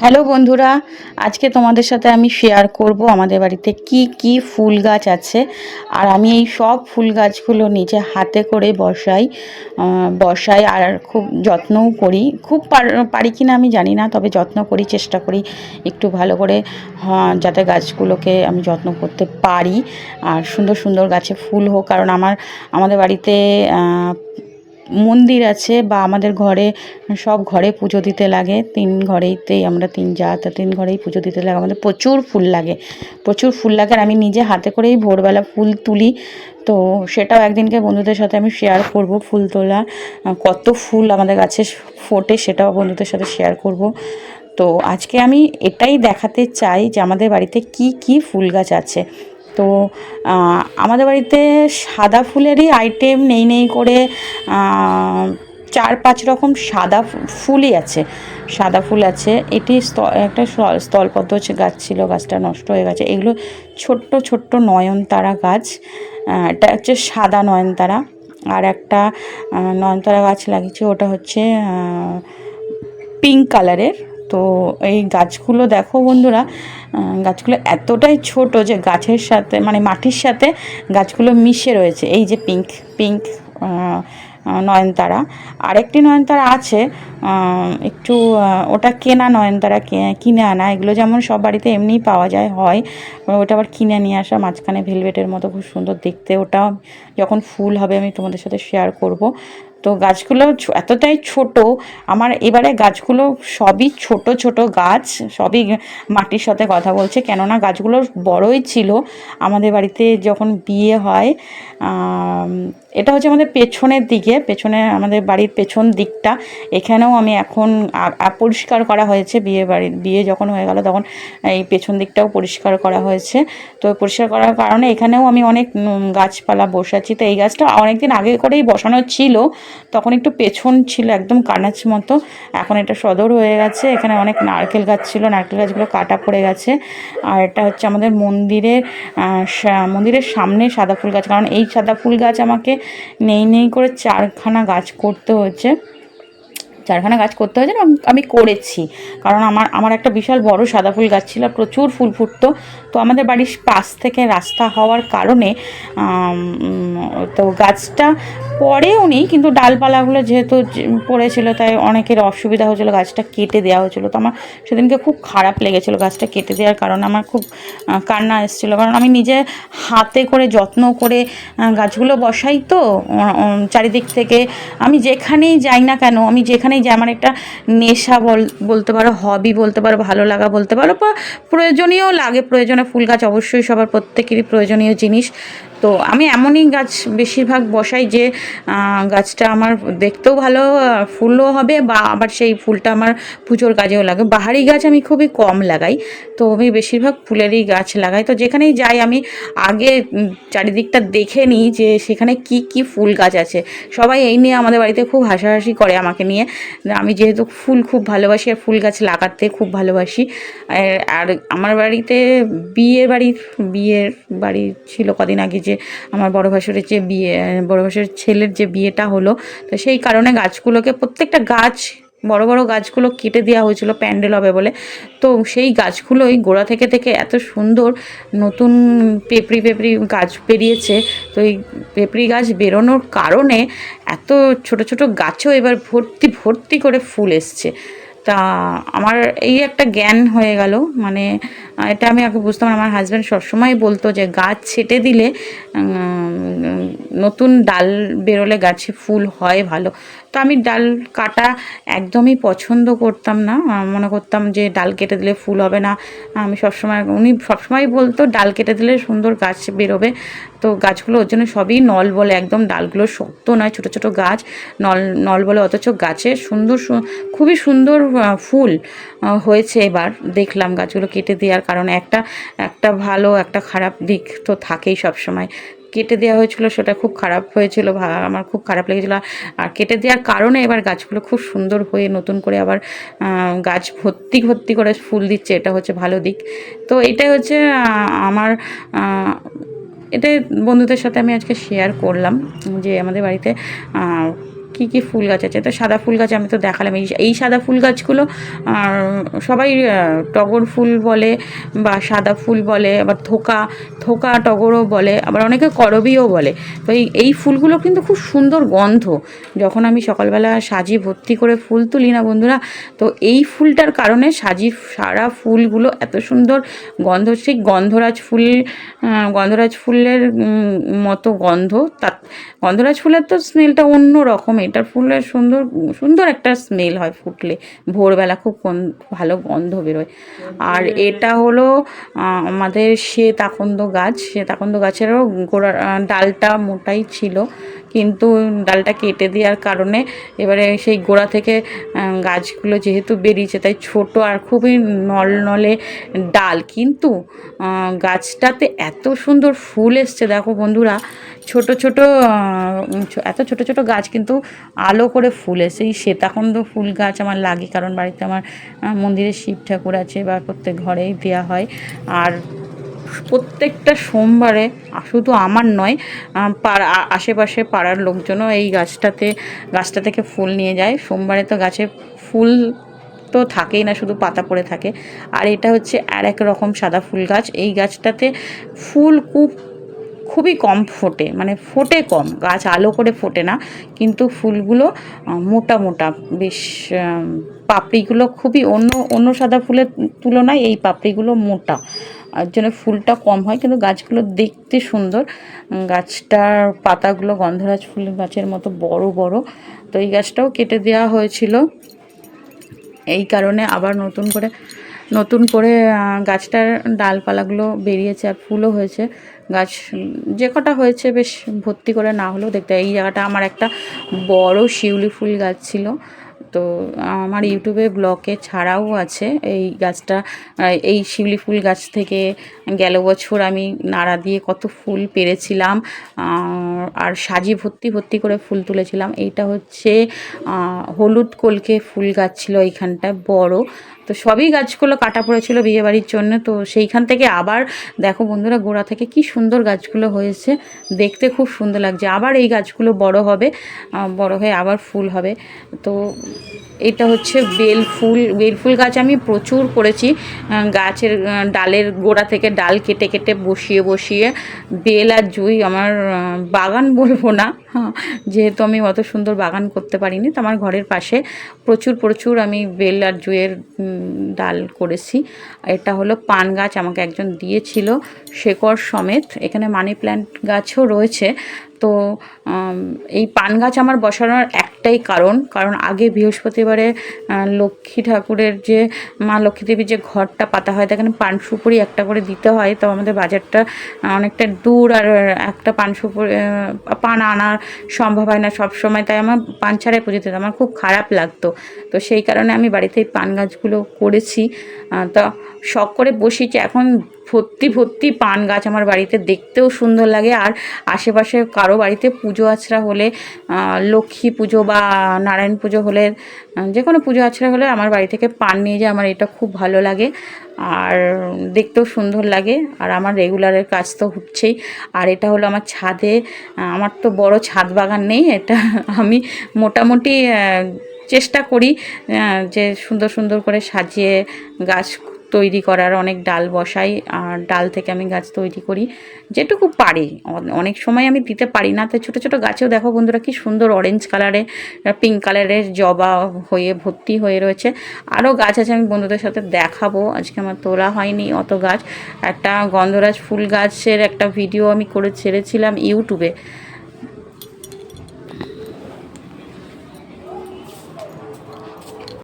Hello বন্ধুরা আজকে তোমাদের সাথে আমি শেয়ার করব আমাদের বাড়িতে কি কি ফুল গাছ আছে। আর আমি এই সব ফুল গাছগুলো নিজে হাতে করে বসাই বসাই আর খুব যত্নও করি। খুব পার- কি না আমি জানি না তবে যত্ন করি চেষ্টা করি একটু ভালো করে হ্যাঁ, যাতে গাছগুলোকে আমি যত্ন করতে পারি। আর সুন্দর সুন্দর গাছে ফুল হোক কারণ আমার আমাদের বাড়িতে মন্দির আছে বা আমাদের ঘরে সব ঘরে পুজো দিতে লাগে। তিন ঘরেইতেই আমরা তিন যা তিন ঘরেই পুজো দিতে লাগে। আমাদের প্রচুর ফুল লাগে। প্রচুর ফুল লাগে আর আমি নিজে হাতে করেই ভোরবেলা ফুল তুলি। তো সেটাও একদিনকে বন্ধুদের সাথে আমি শেয়ার করব ফুল তোলা। কত ফুল আমাদের গাছে ফোটে সেটাও বন্ধুদের সাথে শেয়ার করব। তো আজকে আমি এটাই দেখাতে চাই যে আমাদের বাড়িতে কি কি ফুল গাছ আছে। তো আমাদের বাড়িতে সাদা ফুলেরই আইটেম নেই নেই করে চার, পাঁচ রকম সাদা ফুলই আছে। সাদা ফুল আছে, এটি একটা স্থ- স্থলপদ্ম গাছ ছিল, গাছটা নষ্ট হয়ে গেছে। এগুলো ছোট্ট ছোট্ট নয়নতারা গাছ এটা হচ্ছে সাদা নয়নতারা। আর একটা নয়নতারা গাছ লাগিয়েছে, ওটা হচ্ছে পিঙ্ক কালারের। তো এই গাছগুলো দেখো বন্ধুরা গাছগুলো এতটাই ছোট যে গাছের সাথে মানে মাটির সাথে গাছগুলো মিশে রয়েছে। এই যে পিঙ্ক পিঙ্ক নয়নতারা। আরেকটি নয়নতারা আছে একটু ওটা কেনা নয়নতারা কিনে আনা। এগুলো যেমন সব বাড়িতে এমনিই পাওয়া যায়, হয়। ওটা আবার কিনে নিয়ে আসা, মাঝখানে ভেলভেটের মতো খুব সুন্দর দেখতে। ওটা যখন ফুল হবে আমি তোমাদের সাথে শেয়ার করব। তো গাছগুলো এতটাই ছোট, আমার এবারে গাছগুলো সবই ছোট ছোট গাছ, সবই মাটির সাথে কথা বলছে। কেননা গাছগুলো বড়ই ছিল, আমাদের বাড়িতে যখন বিয়ে হয় এটা হচ্ছে আমাদের পেছনের দিকে, পেছনে আমাদের বাড়ির পেছন দিকটা। এখানেও আমি এখন পরিষ্কার করা হয়েছে বিয়ে বাড়ির, বিয়ে যখন হয়ে গেল তখন এই পেছন দিকটাও পরিষ্কার করা হয়েছে। তো পরিষ্কার করার কারণে এখানেও আমি অনেক গাছপালা বসাচ্ছি। তো এই গাছটা অনেকদিন আগে করেই বসানো ছিল তখন একটু পেছন ছিল একদম কানাচ মতো। এখন এটা সদর হয়ে গেছে। এখানে অনেক নারকেল গাছ ছিল। নারকেল গাছগুলো কাটা পড়ে গেছে। আর এটা হচ্ছে আমাদের মন্দিরের মন্দিরের সামনে সাদা ফুল গাছ। কারণ এই সাদা ফুল গাছ আমাকে নেই নেই করে চারখানা গাছ করতে হয়েছে। চারখানা গাছ করতে হয়েছে আমি করেছি। কারণ আমার আমার একটা বিশাল বড় সাদা ফুল গাছ ছিল। প্রচুর ফুল ফুটতো। তো আমাদের বাড়ির পাশ থেকে রাস্তা হওয়ার কারণে তো গাছটা পরেও নেই কিন্তু ডালপালাগুলো যেহেতু পড়েছিল, তাই অনেকের অসুবিধা হয়েছিল, গাছটা কেটে দেওয়া হয়েছিল। তো আমার সেদিনকে খুব খারাপ লেগেছিল গাছটা কেটে দেওয়ার কারণে আমার খুব কান্না এসেছিল। কারণ আমি নিজে হাতে করে যত্ন করে গাছগুলো বসাই তো চারিদিক থেকে। আমি যেখানেই যাই না কেন, আমি যেখানেই যাই, আমার একটা নেশা বল, বলতে পারো হবি বলতে পারো, ভালো লাগা বলতে পারো, বা প্রয়োজনীয় লাগে, প্রয়োজনে ফুল গাছ অবশ্যই সবার প্রত্যেকেরই প্রয়োজনীয় জিনিস। তো আমি এমনই গাছ বেশিরভাগ বসাই যে গাছটা আমার দেখতেও ভালো ফুলও হবে বা আবার সেই ফুলটা আমার পুজোর কাজেও লাগে। বাহারি গাছ আমি খুবই কম লাগাই, তো আমি বেশিরভাগ ফুলেরই গাছ লাগাই। তো যেখানেই যাই আমি আগে চারিদিকটা দেখে নিই যে সেখানে কি কি ফুল গাছ আছে। সবাই এই নিয়ে আমাদের বাড়িতে খুব হাসাহাসি করে আমাকে নিয়ে। আমি যেহেতু ফুল খুব ভালোবাসি আর ফুল গাছ লাগাতে খুব ভালোবাসি। আর- আমার বাড়িতে বিয়ে বাড়ির বিয়ের বাড়ি ছিল কদিন আগে যে আমার বড় ভাসুরের যে বিয়ে বড় ভাসুরের ছেলের যে বিয়েটা হলো, তো সেই কারণে গাছগুলোকে প্রত্যেকটা গাছ, বড় বড় গাছগুলো কেটে দেওয়া হয়েছিল, প্যান্ডেল হবে বলে। তো সেই গাছগুলোই গোড়া থেকে থেকে এত সুন্দর নতুন পেপড়ি পেপড়ি গাছ বেরিয়েছে। তো এই পেপড়ি গাছ বেরোনোর কারণে এত ছোট ছোট গাছও এবার ভর্তি ভর্তি করে ফুল এসছে। তা আমার এই একটা জ্ঞান হয়ে গেল মানে এটা আমি আগে বুঝতাম। আমার হাজব্যান্ড সবসময় বলতো যে, গাছ ছেটে দিলে নতুন ডাল বেরোলে গাছে ফুল হয় ভালো তো আমি ডাল কাটা একদমই পছন্দ করতাম না। মনে করতাম যে ডাল কেটে দিলে ফুল হবে না। আমি সবসময়, উনি সবসময় বলতো, ডাল কেটে দিলে সুন্দর গাছ বেরোবে। তো গাছগুলো ওর জন্য সবই নল বলে, একদম ডালগুলো শক্ত নয়, ছোট ছোট গাছ। নল নল বলে অথচ গাছে সুন্দর খুবই সুন্দর ফুল হয়েছে এবার। দেখলাম গাছগুলো কেটে দেওয়ার কারণ একটা একটা ভালো, একটা খারাপ দিক তো থাকেই সব সময় কেটে দেওয়া হয়েছিল, সেটা খুব খারাপ হয়েছিল আমার খুব খারাপ লেগেছিলো। আর কেটে দেওয়ার কারণে এবার গাছগুলো খুব সুন্দর হয়ে নতুন করে আবার গাছ ভর্তি ভর্তি করে ফুল দিচ্ছে, এটা হচ্ছে ভালো দিক। তো এটাই হচ্ছে আমার এটাই বন্ধুদের সাথে আমি আজকে শেয়ার করলাম যে আমাদের বাড়িতে কি কি ফুল গাছ আছে? তো সাদা ফুল গাছ আমি তো দেখালাম। এই এই সাদা ফুল গাছগুলো সবাই টগর ফুল বলে বা সাদা ফুল বলে, আবার থোকা থোকা টগরও বলে, আবার অনেকে করবিও বলে। তো এই এই ফুলগুলো কিন্তু খুব সুন্দর গন্ধ। যখন আমি সকালবেলা সাজি ভর্তি করে ফুল তুলি না বন্ধুরা, তো এই ফুলটার কারণে সাজি সারা ফুলগুলো এত সুন্দর গন্ধ, সেই গন্ধরাজ ফুল গন্ধরাজ ফুলের মতো গন্ধ। তার, গন্ধরাজ ফুলের তো স্মেলটা অন্য রকম এটার ফুলের সুন্দর সুন্দর একটা স্মেল হয় ফুটলে। ভোরবেলা খুব ভালো গন্ধ বেরোয়। আর এটা হলো আমাদের শ্বেত আকন্দ গাছ। শ্বেত আকন্দ গাছেরও গোড়া ডালটা মোটাই ছিল। কিন্তু ডালটা কেটে দেওয়ার কারণে এবারে সেই গোড়া থেকে গাছগুলো যেহেতু বেরিয়েছে, তাই ছোট আর খুবই নলনলে ডাল। কিন্তু গাছটাতে এত সুন্দর ফুল এসছে, দেখো বন্ধুরা, ছোট ছোট এত ছোট ছোট গাছ কিন্তু আলো করে ফুল এসে এই শ্বেতাকন্দ ফুল গাছ আমার লাগে, কারণ বাড়িতে আমার মন্দিরে শিব ঠাকুর আছে বা প্রত্যেক ঘরেই দেওয়া হয়। আর প্রত্যেকটা সোমবারে শুধু আমার নয় পাড়া আশেপাশে পাড়ার লোকজনও এই গাছটাতে, গাছটা থেকে ফুল নিয়ে যায়। সোমবারে তো গাছে ফুল তো থাকেই না, শুধু পাতা পড়ে থাকে। আর এটা হচ্ছে আর এক রকম সাদা ফুল গাছ। এই গাছটাতে ফুল খুব, খুবই কম ফোটে মানে ফোটে কম। গাছ আলো করে ফোটে না, কিন্তু ফুলগুলো মোটা মোটা। বেশ পাপড়িগুলো খুবই অন্য অন্য সাদা ফুলের তুলনায় এই পাপড়িগুলো মোটা। আর জন্য ফুলটা কম হয়, কিন্তু গাছগুলো দেখতে সুন্দর। গাছটার পাতাগুলো গন্ধরাজ ফুল গাছের মতো বড় বড়। তো এই গাছটাও কেটে দেওয়া হয়েছিল। এই কারণে আবার নতুন করে নতুন করে গাছটার ডালপালাগুলো বেরিয়েছে আর ফুলও হয়েছে। গাছ যে কটা হয়েছে বেশ ভর্তি করে না হলেও দেখতে, এই জায়গাটা আমার একটা বড় শিউলি ফুল গাছ ছিল। তো আমার ইউটিউবে ব্লকে ছাড়াও আছে এই গাছটা এই শিউলি ফুল গাছ থেকে গেল বছর আমি নাড়া দিয়ে কত ফুল পেরেছিলাম আর সাজি ভর্তি ভর্তি করে ফুল তুলেছিলাম। এইটা হচ্ছে হলুদ কলকে ফুল গাছ ছিল এইখানটায়, বড়। তো সবই গাছগুলো কাটা পড়েছিল বিয়েবাড়ির জন্য। তো সেইখান থেকে আবার দেখো বন্ধুরা গোড়া থেকে কি সুন্দর গাছগুলো হয়েছে। দেখতে খুব সুন্দর লাগছে। আবার এই গাছগুলো বড় হবে বড় হয়ে আবার ফুল হবে। তো এটা হচ্ছে বেল ফুল বেল ফুল গাছ আমি প্রচুর করেছি। গাছের ডালের গোড়া থেকে ডাল কেটে কেটে বসিয়ে বসিয়ে বেল আর জুই আমার বাগান বলব না। যেহেতু আমি অত সুন্দর বাগান করতে পারিনি, তো আমার ঘরের পাশে প্রচুর প্রচুর আমি বেল আর জুয়ের ডাল করেছি। এটা হলো পান গাছ আমাকে একজন দিয়েছিল শেকড় সমেত। এখানে মানি প্ল্যান্ট গাছও রয়েছে। তো এই পান গাছ আমার বসানোর একটাই কারণ। কারণ আগে বৃহস্পতিবারে লক্ষ্মী ঠাকুরের যে, মা লক্ষ্মী দেবীর যে ঘরটা পাতা হয় সেখানে পান সুপুরি একটা করে দিতে হয়। তো আমাদের বাজারটা অনেকটা দূর আর একটা পান সুপুরি পান আনার সম্ভব হয় না সব সময় তাই আমার পান ছাড়াই পুজো দিতে। আমার খুব খারাপ লাগতো। তো সেই কারণে আমি বাড়িতে পান গাছগুলো করেছি। তা শখ করে বসিয়েছি। এখন ভর্তি ভর্তি পান গাছ আমার বাড়িতে দেখতেও সুন্দর লাগে। আর আশেপাশে কারও বাড়িতে পুজো আছড়া হলে লক্ষ্মী পুজো বা নারায়ণ পুজো হলে যে কোনো পুজো আছড়া হলে আমার বাড়ি থেকে পান নিয়ে যায় আমার এটা খুব ভালো লাগে। আর দেখতেও সুন্দর লাগে। আর আমার রেগুলারের কাজ তো হচ্ছেই। আর এটা হলো আমার ছাদে আমার তো বড় ছাদ বাগান নেই, এটা আমি মোটামুটি চেষ্টা করি যে সুন্দর সুন্দর করে সাজিয়ে গাছ তৈরি করার, অনেক ডাল বসাই, আর ডাল থেকে আমি গাছ তৈরি করি, যেটুকু পারি। অনেক সময় আমি দিতে পারি না তো ছোটো ছোটো গাছেও দেখো বন্ধুরা কি সুন্দর অরেঞ্জ কালারে পিঙ্ক কালারের জবা হয়ে ভর্তি হয়ে রয়েছে। আরও গাছ আছে, আমি বন্ধুদের সাথে দেখাবো। আজকে আমার তোলা হয়নি অত গাছ। একটা গন্ধরাজ ফুল গাছের একটা ভিডিও আমি করে ছেড়েছিলাম ইউটিউবে।